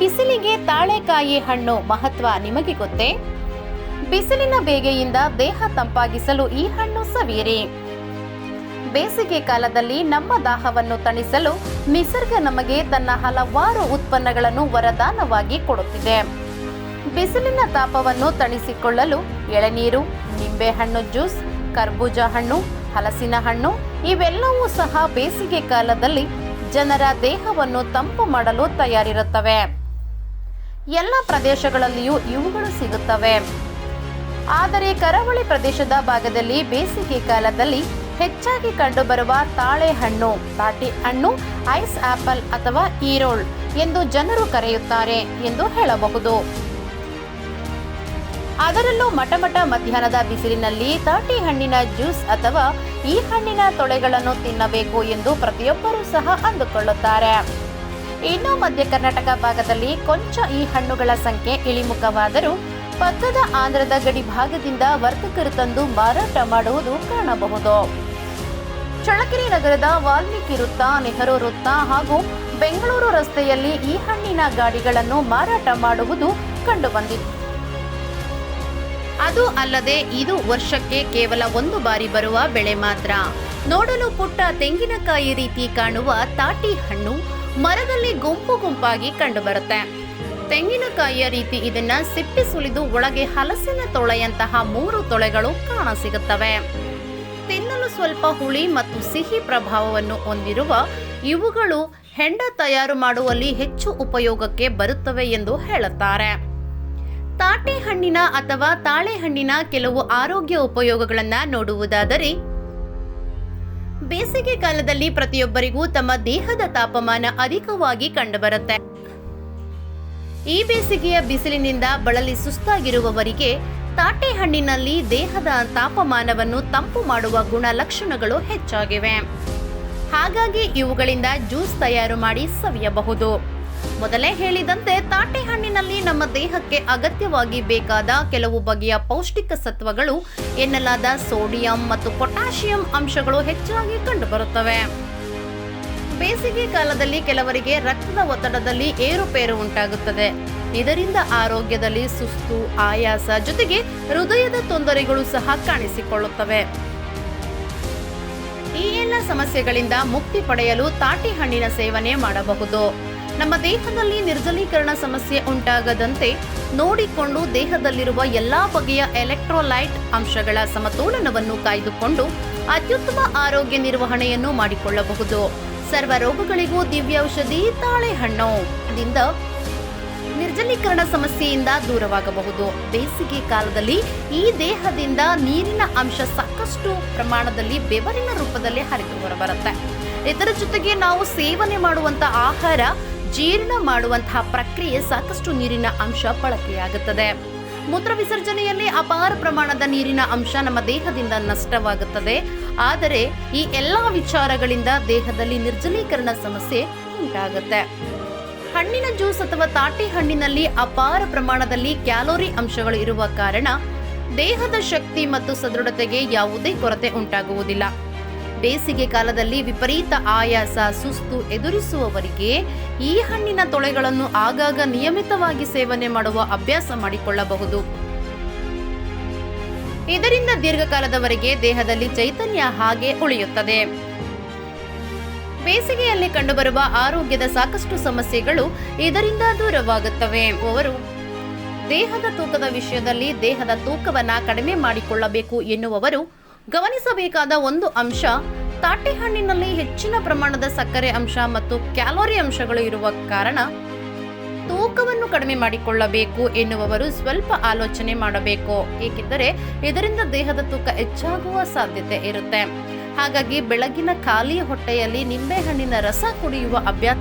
ಬಿಸಿಲಿಗೆ ತಾಳೆಕಾಯಿ ಹಣ್ಣು ಮಹತ್ವ ನಿಮಗೆ ಗೊತ್ತೇ? ಬಿಸಿಲಿನ ಬೇಗೆಯಿಂದ ದೇಹ ತಂಪಾಗಿಸಲು ಈ ಹಣ್ಣು ಸವಿಯಿರಿ ಬೇಸಿಗೆ ಕಾಲದಲ್ಲಿ ನಮ್ಮ ದಾಹವನ್ನು ತಣಿಸಲು ನಿಸರ್ಗ ನಮಗೆ ತನ್ನ ಹಲವಾರು ಉತ್ಪನ್ನಗಳನ್ನು ವರದಾನವಾಗಿ ಕೊಡುತ್ತಿದೆ. ಬಿಸಿಲಿನ ತಾಪವನ್ನು ತಣಿಸಿಕೊಳ್ಳಲು ಎಳನೀರು, ನಿಂಬೆಹಣ್ಣು ಜ್ಯೂಸ್, ಕರ್ಬೂಜ ಹಣ್ಣು, ಹಲಸಿನ ಹಣ್ಣು ಇವೆಲ್ಲವೂ ಸಹ ಬೇಸಿಗೆ ಕಾಲದಲ್ಲಿ ಜನರ ದೇಹವನ್ನು ತಂಪು ಮಾಡಲು ತಯಾರಿರುತ್ತವೆ. ಎಲ್ಲ ಪ್ರದೇಶಗಳಲ್ಲಿಯೂ ಇವುಗಳು ಸಿಗುತ್ತವೆ. ಆದರೆ ಕರಾವಳಿ ಪ್ರದೇಶದ ಭಾಗದಲ್ಲಿ ಬೇಸಿಗೆ ಕಾಲದಲ್ಲಿ ಹೆಚ್ಚಾಗಿ ಕಂಡುಬರುವ ತಾಳೆ ಹಣ್ಣು ತಾಟಿ ಹಣ್ಣು, ಐಸ್ ಆಪಲ್ ಅಥವಾ ಈರೋಳ್ ಎಂದು ಜನರು ಕರೆಯುತ್ತಾರೆ ಎಂದು ಹೇಳಬಹುದು. ಅದರಲ್ಲೂ ಮಟಮಟ ಮಧ್ಯಾಹ್ನದ ಬಿಸಿಲಿನಲ್ಲಿ ತಾಟಿ ಹಣ್ಣಿನ ಜ್ಯೂಸ್ ಅಥವಾ ಈ ಹಣ್ಣಿನ ತೊಳೆಗಳನ್ನು ತಿನ್ನಬೇಕು ಎಂದು ಪ್ರತಿಯೊಬ್ಬರೂ ಸಹ ಅಂದುಕೊಳ್ಳುತ್ತಾರೆ. ಇನ್ನು ಮಧ್ಯ ಕರ್ನಾಟಕ ಭಾಗದಲ್ಲಿ ಕೊಂಚ ಈ ಹಣ್ಣುಗಳ ಸಂಖ್ಯೆ ಇಳಿಮುಖವಾದರೂ ಪಕ್ಕದ ಆಂಧ್ರದ ಗಡಿ ಭಾಗದಿಂದ ವರ್ತಕರು ತಂದು ಮಾರಾಟ ಮಾಡುವುದು ಕಾಣಬಹುದು. ಚಳ್ಳಕೆರೆ ನಗರದ ವಾಲ್ಮೀಕಿ ವೃತ್ತ, ನೆಹರು ವೃತ್ತ ಹಾಗೂ ಬೆಂಗಳೂರು ರಸ್ತೆಯಲ್ಲಿ ಈ ಹಣ್ಣಿನ ಗಾಡಿಗಳನ್ನು ಮಾರಾಟ ಮಾಡುವುದು ಕಂಡುಬಂದಿತ್ತು ಅದು ಅಲ್ಲದೆ ಇದು ವರ್ಷಕ್ಕೆ ಕೇವಲ ಒಂದು ಬಾರಿ ಬರುವ ಬೆಳೆ ಮಾತ್ರ. ನೋಡಲು ಪುಟ್ಟ ತೆಂಗಿನಕಾಯಿ ರೀತಿ ಕಾಣುವ ತಾಟಿ ಹಣ್ಣು ಮರದಲ್ಲಿ ಗುಂಪು ಗುಂಪಾಗಿ ಕಂಡುಬರುತ್ತೆ. ತೆಂಗಿನಕಾಯಿಯ ರೀತಿ ಇದನ್ನ ಸಿಪ್ಪೆ ಸುಲಿದು ಒಳಗೆ ಹಲಸಿನ ತೊಳೆಯಂತಹ ಮೂರು ತೊಳೆಗಳು ಕಾಣಸಿಗುತ್ತವೆ ತಿನ್ನಲು ಸ್ವಲ್ಪ ಹುಳಿ ಮತ್ತು ಸಿಹಿ ಪ್ರಭಾವವನ್ನು ಹೊಂದಿರುವ ಇವುಗಳು ಹೆಂಡ ತಯಾರು ಮಾಡುವಲ್ಲಿ ಹೆಚ್ಚು ಉಪಯೋಗಕ್ಕೆ ಬರುತ್ತವೆ ಎಂದು ಹೇಳುತ್ತಾರೆ. ತಾಟೆ ಹಣ್ಣಿನ ಅಥವಾ ತಾಳೆ ಹಣ್ಣಿನ ಕೆಲವು ಆರೋಗ್ಯ ಉಪಯೋಗಗಳನ್ನು ನೋಡುವುದಾದರೆ ಬೇಸಿಗೆ ಕಾಲದಲ್ಲಿ ಪ್ರತಿಯೊಬ್ಬರಿಗೂ ತಮ್ಮ ದೇಹದ ತಾಪಮಾನ ಅಧಿಕವಾಗಿ ಕಂಡುಬರುತ್ತೆ. ಈ ಬೇಸಿಗೆಯ ಬಿಸಿಲಿನಿಂದ ಬಳಲಿ ಸುಸ್ತಾಗಿರುವವರಿಗೆ ತಾಟೆ ಹಣ್ಣಿನಲ್ಲಿ ದೇಹದ ತಾಪಮಾನವನ್ನು ತಂಪು ಮಾಡುವ ಗುಣಲಕ್ಷಣಗಳು ಹೆಚ್ಚಾಗಿವೆ. ಹಾಗಾಗಿ ಇವುಗಳಿಂದ ಜ್ಯೂಸ್ ತಯಾರು ಮಾಡಿ ಸವಿಯಬಹುದು. ಮೊದಲೇ ಹೇಳಿದಂತೆ ತಾಟೆ ಹಣ್ಣಿನಲ್ಲಿ ನಮ್ಮ ದೇಹಕ್ಕೆ ಅಗತ್ಯವಾಗಿ ಬೇಕಾದ ಕೆಲವು ಬಗೆಯ ಪೌಷ್ಟಿಕ ಸತ್ವಗಳು ಎನ್ನಲಾದ ಸೋಡಿಯಂ ಮತ್ತು ಪೊಟ್ಯಾಷಿಯಂ ಅಂಶಗಳು ಹೆಚ್ಚಾಗಿ ಕಂಡುಬರುತ್ತವೆ. ಬೇಸಿಗೆ ಕಾಲದಲ್ಲಿ ಕೆಲವರಿಗೆ ರಕ್ತದ ಒತ್ತಡದಲ್ಲಿ ಏರುಪೇರು ಉಂಟಾಗುತ್ತದೆ. ಇದರಿಂದ ಆರೋಗ್ಯದಲ್ಲಿ ಸುಸ್ತು, ಆಯಾಸ ಜೊತೆಗೆ ಹೃದಯದ ತೊಂದರೆಗಳು ಸಹ ಕಾಣಿಸಿಕೊಳ್ಳುತ್ತವೆ. ಈ ಎಲ್ಲ ಸಮಸ್ಯೆಗಳಿಂದ ಮುಕ್ತಿ ಪಡೆಯಲು ತಾಟಿ ಹಣ್ಣಿನ ಸೇವನೆ ಮಾಡಬಹುದು. ನಮ್ಮ ದೇಹದಲ್ಲಿ ನಿರ್ಜಲೀಕರಣ ಸಮಸ್ಯೆ ಉಂಟಾಗದಂತೆ ನೋಡಿಕೊಂಡು ದೇಹದಲ್ಲಿರುವ ಎಲ್ಲಾ ಬಗೆಯ ಎಲೆಕ್ಟ್ರೋಲೈಟ್ ಅಂಶಗಳ ಸಮತೋಲನವನ್ನು ಕಾಯ್ದುಕೊಂಡು ಅತ್ಯುತ್ತಮ ಆರೋಗ್ಯ ನಿರ್ವಹಣೆಯನ್ನು ಮಾಡಿಕೊಳ್ಳಬಹುದು. ಸರ್ವ ರೋಗಗಳಿಗೂ ದಿವ್ಯೌಷಧಿ ತಾಳೆಹಣ್ಣು ದಿಂದ ನಿರ್ಜಲೀಕರಣ ಸಮಸ್ಯೆಯಿಂದ ದೂರವಾಗಬಹುದು. ಬೇಸಿಗೆ ಕಾಲದಲ್ಲಿ ಈ ದೇಹದಿಂದ ನೀರಿನ ಅಂಶ ಸಾಕಷ್ಟು ಪ್ರಮಾಣದಲ್ಲಿ ಬೆವರಿನ ರೂಪದಲ್ಲಿ ಹರಿದು ಹೊರಬರುತ್ತೆ. ಇದರ ಜೊತೆಗೆ ನಾವು ಸೇವನೆ ಮಾಡುವಂತ ಆಹಾರ ಜೀರ್ಣ ಮಾಡುವಂತಹ ಪ್ರಕ್ರಿಯೆ ಸಾಕಷ್ಟು ನೀರಿನ ಅಂಶ ಬಳಕೆಯಾಗುತ್ತದೆ. ಮೂತ್ರ ವಿಸರ್ಜನೆಯಲ್ಲಿ ಅಪಾರ ಪ್ರಮಾಣದ ನೀರಿನ ಅಂಶ ನಮ್ಮ ದೇಹದಿಂದ ನಷ್ಟವಾಗುತ್ತದೆ. ಆದರೆ ಈ ಎಲ್ಲ ವಿಚಾರಗಳಿಂದ ದೇಹದಲ್ಲಿ ನಿರ್ಜಲೀಕರಣ ಸಮಸ್ಯೆ ಉಂಟಾಗುತ್ತೆ. ಹಣ್ಣಿನ ಜ್ಯೂಸ್ ಅಥವಾ ತಾಟಿ ಹಣ್ಣಿನಲ್ಲಿ ಅಪಾರ ಪ್ರಮಾಣದಲ್ಲಿ ಕ್ಯಾಲೋರಿ ಅಂಶಗಳು ಇರುವ ಕಾರಣ ದೇಹದ ಶಕ್ತಿ ಮತ್ತು ಸದೃಢತೆಗೆ ಯಾವುದೇ ಕೊರತೆ ಉಂಟಾಗುವುದಿಲ್ಲ. ಬೇಸಿಗೆ ಕಾಲದಲ್ಲಿ ವಿಪರೀತ ಆಯಾಸ, ಸುಸ್ತು ಎದುರಿಸುವವರಿಗೆ ಈ ಹಣ್ಣಿನ ತೊಳೆಗಳನ್ನು ಆಗಾಗ ನಿಯಮಿತವಾಗಿ ಸೇವನೆ ಮಾಡುವ ಅಭ್ಯಾಸ ಮಾಡಿಕೊಳ್ಳಬಹುದು. ಇದರಿಂದ ದೀರ್ಘಕಾಲದವರೆಗೆ ದೇಹದಲ್ಲಿ ಚೈತನ್ಯ ಹಾಗೆ ಉಳಿಯುತ್ತದೆ. ಬೇಸಿಗೆಯಲ್ಲಿ ಕಂಡುಬರುವ ಆರೋಗ್ಯದ ಸಾಕಷ್ಟು ಸಮಸ್ಯೆಗಳು ಇದರಿಂದ ದೂರವಾಗುತ್ತವೆ. ಅವರು, ದೇಹದ ತೂಕದ ವಿಷಯದಲ್ಲಿ ದೇಹದ ತೂಕವನ್ನು ಕಡಿಮೆ ಮಾಡಿಕೊಳ್ಳಬೇಕು ಎನ್ನುವವರು ಗಮನಿಸಬೇಕಾದ ಒಂದು ಅಂಶ ತಾಟಿ ಹಣ್ಣಿನಲ್ಲಿ ಹೆಚ್ಚಿನ ಪ್ರಮಾಣದ ಸಕ್ಕರೆ ಅಂಶ ಮತ್ತು ಕ್ಯಾಲೋರಿ ಅಂಶಗಳು ಇರುವ ಕಾರಣ ತೂಕವನ್ನು ಕಡಿಮೆ ಮಾಡಿಕೊಳ್ಳಬೇಕು ಎನ್ನುವವರು ಸ್ವಲ್ಪ ಆಲೋಚನೆ ಮಾಡಬೇಕು. ಏಕೆಂದರೆ ಇದರಿಂದ ದೇಹದ ತೂಕ ಹೆಚ್ಚಾಗುವ ಸಾಧ್ಯತೆ ಇರುತ್ತೆ. ಹಾಗಾಗಿ ಬೆಳಗಿನ ಖಾಲಿ ಹೊಟ್ಟೆಯಲ್ಲಿ ನಿಂಬೆಹಣ್ಣಿನ ರಸ ಕುಡಿಯುವ ಅಭ್ಯಾಸ,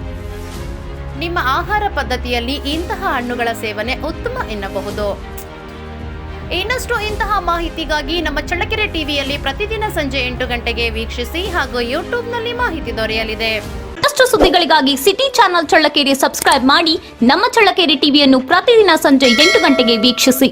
ನಿಮ್ಮ ಆಹಾರ ಪದ್ಧತಿಯಲ್ಲಿ ಇಂತಹ ಹಣ್ಣುಗಳ ಸೇವನೆ ಉತ್ತಮ ಎನ್ನಬಹುದು. ಇನ್ನಷ್ಟು ಇಂತಹ ಮಾಹಿತಿಗಾಗಿ ನಮ್ಮ ಚಳ್ಳಕೆರೆ ಟಿವಿಯಲ್ಲಿ ಪ್ರತಿದಿನ ಸಂಜೆ ಎಂಟು ಗಂಟೆಗೆ ವೀಕ್ಷಿಸಿ ಹಾಗೂ ಯೂಟ್ಯೂಬ್ನಲ್ಲಿ ಮಾಹಿತಿ ದೊರೆಯಲಿದೆ. ಮತ್ತಷ್ಟು ಸುದ್ದಿಗಳಿಗಾಗಿ ಸಿಟಿ ಚಾನೆಲ್ ಚಳ್ಳಕೆರೆ ಸಬ್ಸ್ಕ್ರೈಬ್ ಮಾಡಿ ನಮ್ಮ ಚಳ್ಳಕೆರೆ ಟಿವಿಯನ್ನು ಪ್ರತಿದಿನ ಸಂಜೆ ಎಂಟು ಗಂಟೆಗೆ ವೀಕ್ಷಿಸಿ.